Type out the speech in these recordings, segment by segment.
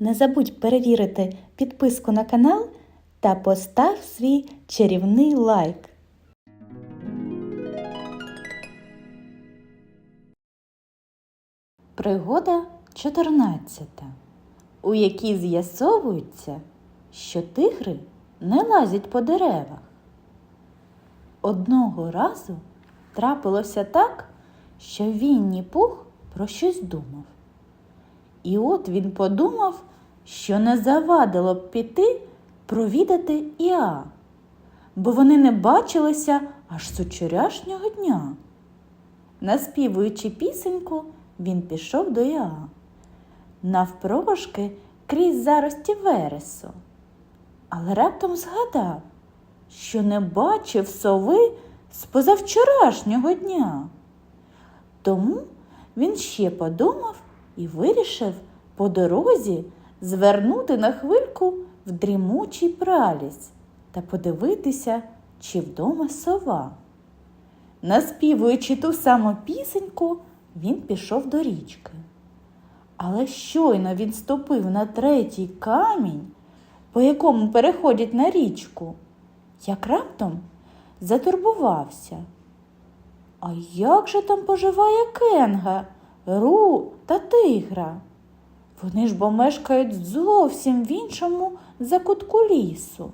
Не забудь перевірити підписку на канал та постав свій чарівний лайк. Пригода 14, у якій з'ясовується, що тигри не лазять по деревах. Одного разу трапилося так, що Вінні Пух про щось думав. І от він подумав, що не завадило б піти провідати Іа, бо вони не бачилися аж з учорашнього дня. Наспівуючи пісеньку, він пішов до Іа, навпрошки крізь зарості вересу. Але раптом згадав, що не бачив сови з позавчорашнього дня. Тому він ще подумав і вирішив по дорозі звернути на хвильку в дрімучий праліс та подивитися, чи вдома сова. Наспівуючи ту саму пісеньку, він пішов до річки. Але щойно він ступив на третій камінь, по якому переходять на річку, як раптом затурбувався. А як же там поживає Кенга, Ру та Тигра? Вони ж бо мешкають зовсім в іншому закутку лісу.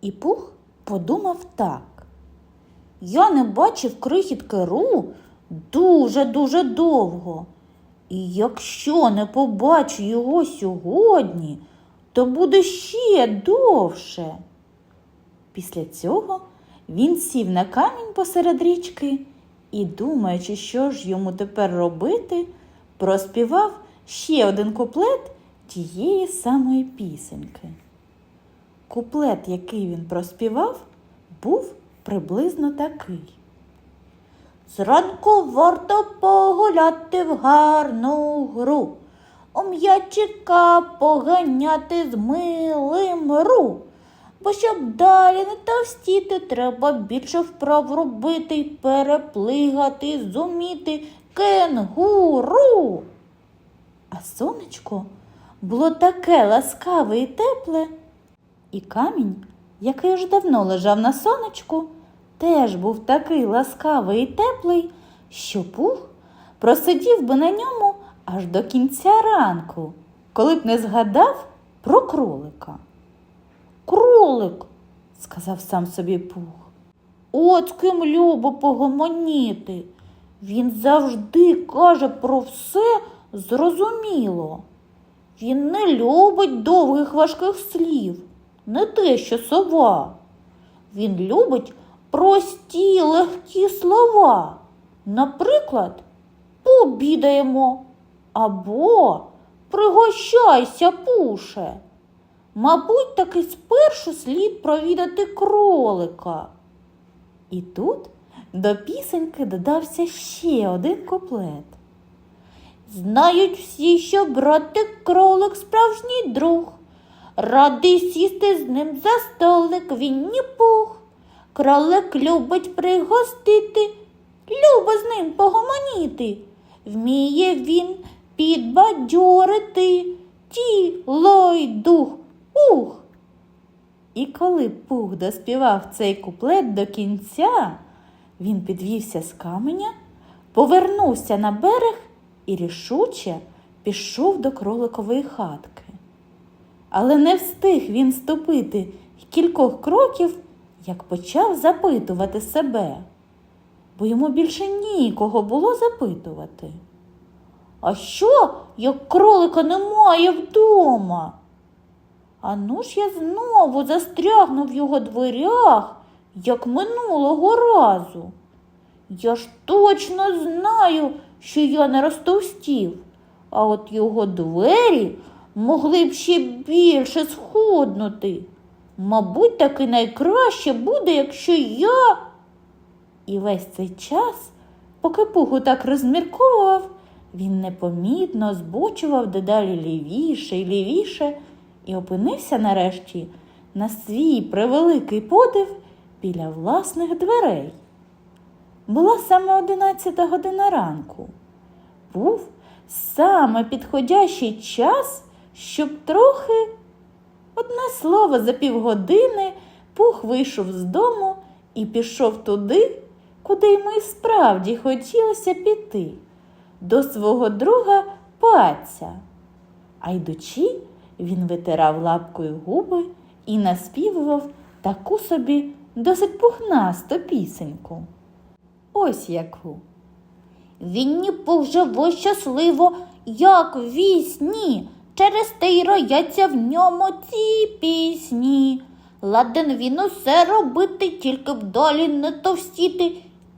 І Пух подумав так. Я не бачив крихітки Ру дуже-дуже довго. І якщо не побачу його сьогодні, то буде ще довше. Після цього він сів на камінь посеред річки і, думаючи, що ж йому тепер робити, проспівав ще один куплет тієї самої пісеньки. Куплет, який він проспівав, був приблизно такий. Зранку варто погуляти в гарну гру, у м'ячика поганяти з милим ру. Бо щоб далі не товстіти, треба більше вправ робити й переплигати, зуміти кенгуру. А сонечко було таке ласкаве і тепле, і камінь, який вже давно лежав на сонечку, теж був такий ласкавий і теплий, що пух просидів би на ньому аж до кінця ранку, коли б не згадав про кролика. Кролик, сказав сам собі пух. От ким любо погомоніти. Він завжди каже про все зрозуміло. Він не любить довгих важких слів, не те, що сова. Він любить прості легкі слова. Наприклад, пообідаємо або пригощайся, пуше. Мабуть, таки спершу слід провідати кролика. І тут до пісеньки додався ще один куплет. Знають всі, що братик кролик справжній друг. Радий сісти з ним за столик він ні пух. Кролик любить пригостити, любо з ним погомоніти. Вміє він підбадьорити тіло й дух. Ух! І коли Пух доспівав цей куплет до кінця, він підвівся з каменя, повернувся на берег і рішуче пішов до кроликової хатки. Але не встиг він ступити кількох кроків, як почав запитувати себе, бо йому більше нікого було запитувати. А що, як кролика немає вдома? Ану ж я знову застрягну в його дверях, як минулого разу. Я ж точно знаю, що я не розтовстів, а от його двері могли б ще більше схуднути. Мабуть, таки найкраще буде, якщо я. І весь цей час, поки Пугу так розмірковував, він непомітно збочував дедалі лівіше і лівіше і опинився нарешті на свій превеликий подив біля власних дверей. Була саме одинадцята година ранку. Був саме підходящий час, щоб трохи одне слово за півгодини пух вийшов з дому і пішов туди, куди йому і справді хотілося піти, до свого друга паця. А йдучи, він витирав лапкою губи і наспівував таку собі досить пухнасту пісеньку. Ось яку. Вінні Пух живе щасливо, як в вісні, через те й рояться в ньому ці пісні. Ладен він усе робити, тільки б далі не товстіти.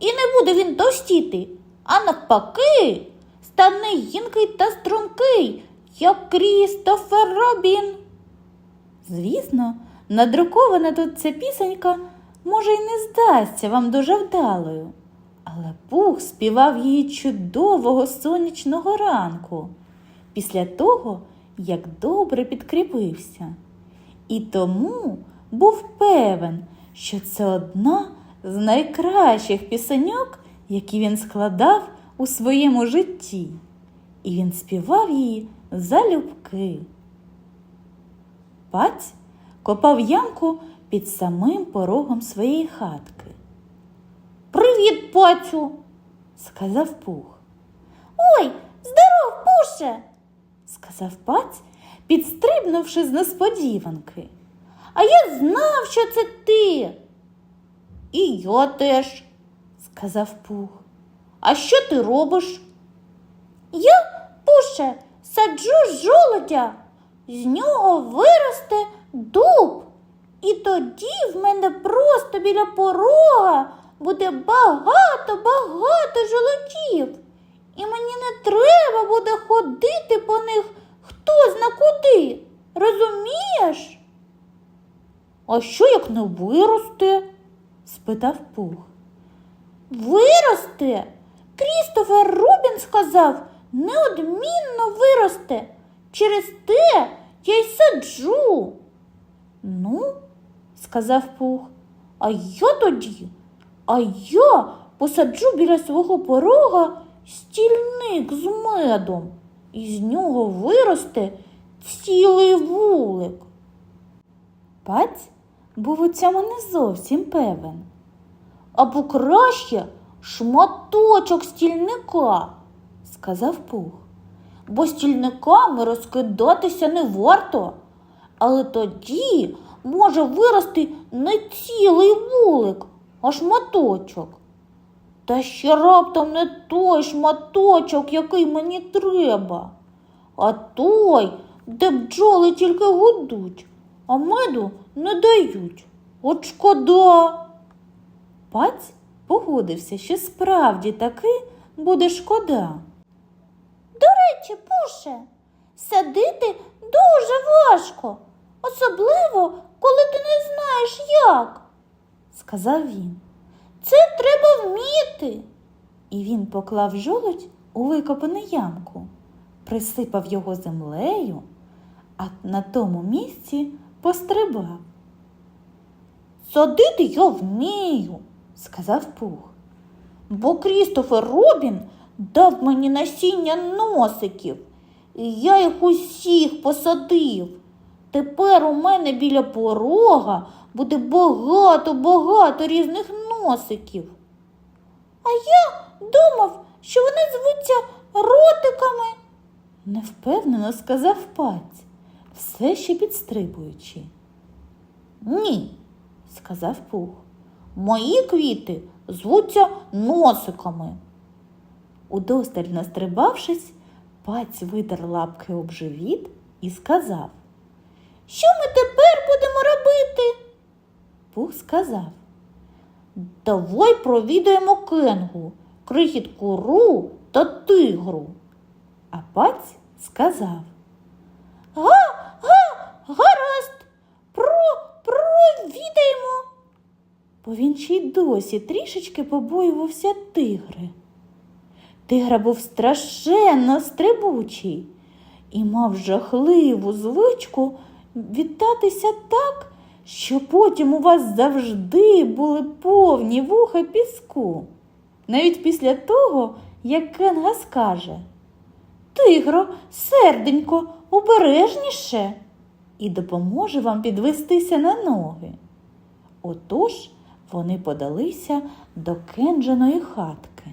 І не буде він товстіти, а навпаки, стане гінкий та стрункий, як Крістофер Робін. Звісно, надрукована тут ця пісенька, може, й не здасться вам дуже вдалою. Але Пух співав її чудового сонячного ранку, після того, як добре підкріпився. І тому був певен, що це одна з найкращих пісеньок, які він складав у своєму житті. І він співав її залюбки. Паць копав ямку під самим порогом своєї хатки. Привіт, пацю. Сказав пух. Ой, здоров, пуше. Сказав паць, підстрибнувши з несподіванки. А я знав, що це ти. І я теж. Сказав пух. А що ти робиш? Я, пуше, саджу жолудя. З нього виросте дуб. І тоді в мене просто біля порога буде багато-багато жолудів. І мені не треба буде ходити по них хто зна куди. Розумієш? А що як не виросте? спитав пух. Виросте? Крістофер Рубін сказав, неодмінно виросте. Через те я й саджу. Ну, сказав пух. А я тоді, а я посаджу біля свого порога стільник з медом, і з нього виросте цілий вулик. Паць був у цьому не зовсім певен. Або краще шматочок стільника, Сказав пух. бо стільниками розкидатися не варто, але тоді може вирости не цілий вулик, а шматочок. Та ще раптом не той шматочок, який мені треба, а той, де бджоли тільки гудуть, а меду не дають. От шкода. Паць погодився, що справді таки буде шкода. До речі, Пуше, садити дуже важко, особливо, коли ти не знаєш як. Сказав він. Це треба вміти. І він поклав жолудь у викопану ямку, присипав його землею, а на тому місці пострибав, Садити я вмію, сказав пух. бо Крістофер Робін дав мені насіння носиків, і я їх усіх посадив. Тепер у мене біля порога буде багато-багато різних носиків. А я думав, що вони звуться ротиками. Невпевнено сказав паць, все ще підстрибуючи. Ні, Сказав пух. мої квіти звуться носиками. Удосталь настрибавшись, паць витер лапки об живіт і сказав. Що ми тепер будемо робити? Пух сказав. Давай провідаємо кенгу, крихітку ру та тигру. А паць сказав. Га, га, гаразд. Про, провідаємо. бо він ще й досі трішечки побоювався тигри. Тигра був страшенно стрибучий і мав жахливу звичку вітатися так, що потім у вас завжди були повні вуха піску. Навіть після того, як Кенга скаже Тигро, серденько, обережніше і допоможе вам підвестися на ноги. Отож вони подалися до Кенджаної хатки.